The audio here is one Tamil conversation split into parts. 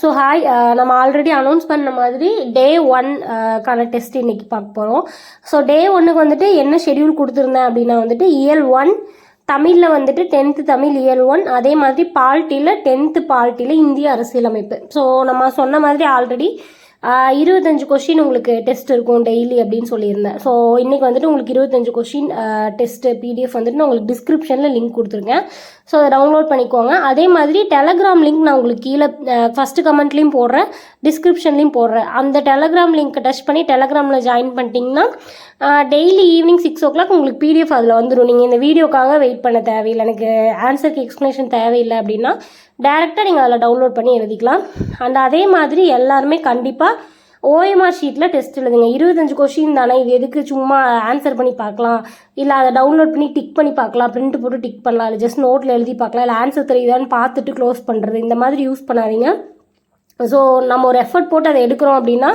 ஸோ ஹாய் uh, நம்ம ஆல்ரெடி அனௌன்ஸ் பண்ண மாதிரி டே ஒன் கான டெஸ்ட் இன்னைக்கு பார்க்க போகிறோம் ஸோ டே ஒன்னுக்கு வந்துட்டு என்ன ஷெடியூல் கொடுத்துருந்தேன் அப்படின்னா வந்துட்டு இயல் ஒன் தமிழில் வந்துட்டு டென்த்து தமிழ் இயல் ஒன் அதே மாதிரி பால்ட்டியில் டென்த்து பால்ட்டியில் இந்திய அரசியலமைப்பு. ஸோ நம்ம சொன்ன மாதிரி ஆல்ரெடி uh, இருபத்தஞ்சு கொஷின் உங்களுக்கு டெஸ்ட் இருக்கும் டெய்லி அப்படின்னு சொல்லியிருந்தேன். ஸோ இன்றைக்கி வந்துட்டு உங்களுக்கு இருபத்தஞ்சு கொஷின் டெஸ்ட்டு பிடிஎஃப் வந்துட்டு நான் உங்களுக்கு டிஸ்கிரிப்ஷனில் லிங்க் கொடுத்துருக்கேன். ஸோ அதை டவுன்லோட் பண்ணிக்கோங்க. அதே மாதிரி டெலகிராம் லிங்க் நான் உங்களுக்கு கீழே ஃபஸ்ட்டு கமெண்ட்லேயும் போடுறேன். டிஸ்கிரிப்ஷன்லேயும் போடுறேன். அந்த டெலகிராம் லிங்க்கை டச் பண்ணி டெலகிராமில் ஜாயின் பண்ணிட்டீங்கன்னா daily evening six o'clock உங்களுக்கு பிடிஎஃப் அதில் வந்துடும் நீங்கள் இந்த வீடியோக்காக வெயிட் பண்ண தேவையில்லை. எனக்கு ஆன்சருக்கு எக்ஸ்ப்ளனேஷன் தேவையில்லை அப்படின்னா டேரெக்டாக நீங்கள் அதில் டவுன்லோட் பண்ணி எழுதிக்கலாம். அண்ட் அதே மாதிரி எல்லாருமே கண்டிப்பாக ஓஎம்ஆர் ஷீட்டில் டெஸ்ட் எழுதுங்க. இருபத்தஞ்சு கொஷின் தானே. இது எதுக்கு சும்மா ஆன்சர் பண்ணி பார்க்கலாம். இல்லை அதை டவுன்லோட் பண்ணி டிக் பண்ணி பார்க்கலாம். பிரிண்ட் போட்டு டிக் பண்ணலாம். இல்லை ஜஸ்ட் நோட்டில் எழுதி பார்க்கலாம். இல்லை ஆன்சர் தெரியுதான்னு பார்த்துட்டு க்ளோஸ் பண்ணுறது இந்த மாதிரி யூஸ் பண்ணாதீங்க. ஸோ நம்ம ஒரு எஃபர்ட் போட்டு அதை எடுக்கிறோம் அப்படின்னா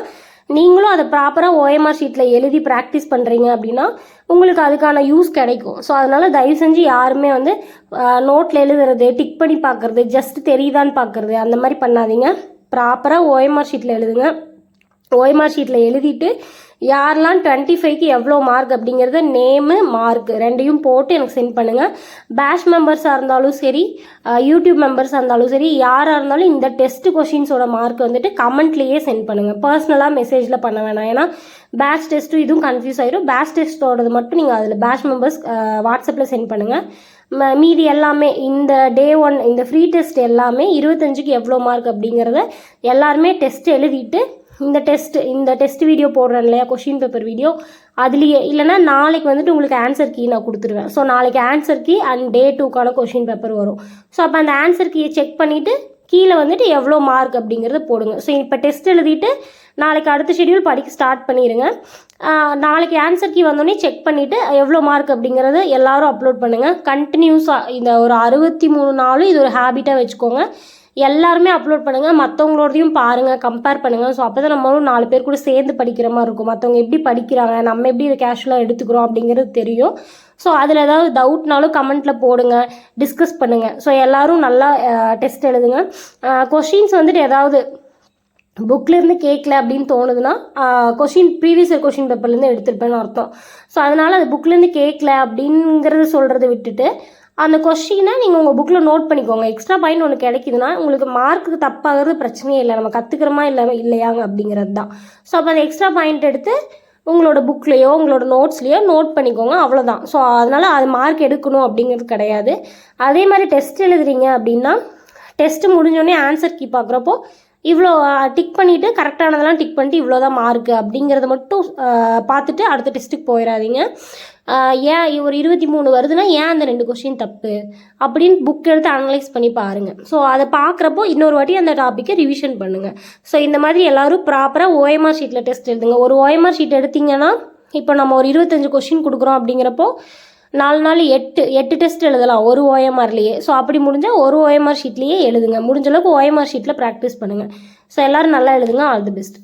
நீங்களும் அதை ப்ராப்பராக ஓஎம்ஆர் ஷீட்டில் எழுதி ப்ராக்டிஸ் பண்ணுறீங்க அப்படின்னா உங்களுக்கு அதுக்கான யூஸ் கிடைக்கும். ஸோ அதனால் தயவு செஞ்சு யாருமே வந்து நோட்டில் எழுதுறது டிக் பண்ணி பார்க்குறது ஜஸ்ட் தெரியுதான்னு பார்க்குறது அந்த மாதிரி பண்ணாதீங்க. ப்ராப்பராக ஓஎம்ஆர் ஷீட்டில் எழுதுங்க. ஓய்மா ஷீட்டில் எழுதிட்டு யாரெல்லாம் டுவெண்ட்டி ஃபைவ்க்கு எவ்வளோ மார்க் அப்படிங்கிறத நேமு மார்க் ரெண்டையும் போட்டு எனக்கு சென்ட் பண்ணுங்கள் பேஷ் மெம்பர்ஸாக இருந்தாலும் சரி யூடியூப் மெம்பர்ஸாக இருந்தாலும் சரி யாராக இருந்தாலும் இந்த டெஸ்ட் கொஷின்ஸோட மார்க் வந்துட்டு கமெண்ட்லேயே சென்ட் பண்ணுங்கள் பர்சனலாக மெசேஜில் பண்ண வேணாம். ஏன்னா பேட்ச் டெஸ்ட்டும் இதுவும் கன்ஃபியூஸ் ஆயிரும். பேட்ச் டெஸ்ட்டோடது மட்டும் நீங்கள் அதில் பேட்ச் மெம்பர்ஸ் வாட்ஸ்அப்பில் சென்ட் பண்ணுங்கள் மீதி எல்லாமே இந்த டே ஒன் இந்த ஃப்ரீ டெஸ்ட் எல்லாமே இருபத்தஞ்சுக்கு எவ்வளோ மார்க் அப்படிங்கிறத எல்லாருமே டெஸ்ட் எழுதிட்டு இந்த டெஸ்ட் இந்த டெஸ்ட் வீடியோ போடுறேன் இல்லையா? கொஷின் பேப்பர் வீடியோ அதுலேயே இல்லைனா நாளைக்கு வந்துட்டு உங்களுக்கு ஆன்சர் கீ நான் கொடுத்துருவேன். ஸோ நாளைக்கு ஆன்சர் கீ அண்ட் டே டூக்கான கொஷின் பேப்பர் வரும். ஸோ அப்போ அந்த ஆன்சர் கீயை செக் பண்ணிவிட்டு கீழே வந்துட்டு எவ்வளோ மார்க் அப்படிங்கிறத போடுங்க. ஸோ இப்போ டெஸ்ட் எழுதிட்டு நாளைக்கு அடுத்த ஷெடியூல் படிக்க ஸ்டார்ட் பண்ணிடுங்க நாளைக்கு ஆன்சர் கீ வந்தோடனே செக் பண்ணிவிட்டு எவ்வளோ மார்க் அப்படிங்கிறத எல்லாரும் அப்லோட் பண்ணுங்கள் கண்டினியூஸாக இந்த ஒரு அறுபத்தி மூணு நாளும் இது ஒரு ஹேபிட்டாக வச்சுக்கோங்க. எல்லாருமே அப்லோட் பண்ணுங்கள் மற்றவங்களோடையும் பாருங்கள் கம்பேர் பண்ணுங்கள் ஸோ அப்போ தான் நம்மளும் நாலு பேர் கூட சேர்ந்து படிக்கிற மாதிரி இருக்கும். மற்றவங்க எப்படி படிக்கிறாங்க நம்ம எப்படி இதை கேஷுவலாக எடுத்துக்கிறோம் அப்படிங்கிறது தெரியும். ஸோ அதில் ஏதாவது டவுட்னாலும் கமெண்ட்டில் போடுங்க டிஸ்கஸ் பண்ணுங்கள் ஸோ எல்லோரும் நல்லா டெஸ்ட் எழுதுங்க. கொஷின்ஸ் வந்துட்டு ஏதாவது புக்லேருந்து கேட்கல அப்படின்னு தோணுதுன்னா கொஷின் ப்ரீவியஸ் இயர் கொஷின் பேப்பர்லேருந்து எடுத்துருப்பேன்னு அர்த்தம். ஸோ அதனால் அது புக்லேருந்து கேட்கல அப்படிங்கிறத சொல்கிறத விட்டுட்டு அந்த கொஷினை நீங்கள் உங்கள் புக்கில் நோட் பண்ணிக்கோங்க. எக்ஸ்ட்ரா பாயிண்ட் ஒன்று கிடைக்குதுன்னா உங்களுக்கு மார்க்கு தப்பாகிறது பிரச்சனையே இல்லை. நம்ம கற்றுக்கிறோமா இல்லை இல்லையாங்க அப்படிங்கிறது தான். ஸோ அப்போ அந்த எக்ஸ்ட்ரா பாயிண்ட் எடுத்து உங்களோட புக்லேயோ உங்களோட நோட்ஸ்லேயோ நோட் பண்ணிக்கோங்க. அவ்வளோதான் ஸோ அதனால் அது மார்க் எடுக்கணும் அப்படிங்கிறது கிடையாது. அதே மாதிரி டெஸ்ட் எழுதுறீங்க அப்படின்னா டெஸ்ட்டு முடிஞ்சோடனே ஆன்சர் கீ பார்க்குறப்போ இவ்வளோ டிக் பண்ணிவிட்டு கரெக்டானதெல்லாம் டிக் பண்ணிட்டு இவ்வளோ தான் மார்க்கு அப்படிங்கிறத மட்டும் பார்த்துட்டு அடுத்த டெஸ்ட்டுக்கு போயிடாதீங்க ஏன் ஒரு இருபத்தி மூணு வருதுன்னா ஏன் அந்த ரெண்டு கொஷின் தப்பு? அப்படின்னு புக் எடுத்து அனலைஸ் பண்ணி பாருங்கள் ஸோ அதை பார்க்குறப்போ இன்னொரு வாட்டி அந்த டாப்பிக்கை ரிவிஷன் பண்ணுங்கள் ஸோ இந்த மாதிரி எல்லோரும் ப்ராப்பராக ஓஎம்ஆர் ஷீட்டில் டெஸ்ட் எழுதுங்க. ஒரு ஓஎம்ஆர் ஷீட் எடுத்திங்கன்னா இப்போ நம்ம ஒரு இருபத்தஞ்சு கொஷின் கொடுக்குறோம் அப்படிங்கிறப்போ நாலு நாள் எட்டு எட்டு டெஸ்ட் எழுதலாம் ஒரு ஓஎம்ஆர்லேயே ஸோ அப்படி முடிஞ்சால் ஒரு ஓஎம்ஆர் ஷீட்லேயே எழுதுங்க. முடிஞ்சளவுக்கு ஓஎம்ஆர் ஷீட்டில் ப்ராக்டிஸ் பண்ணுங்கள் ஸோ எல்லோரும் நல்லா எழுதுங்க. All the best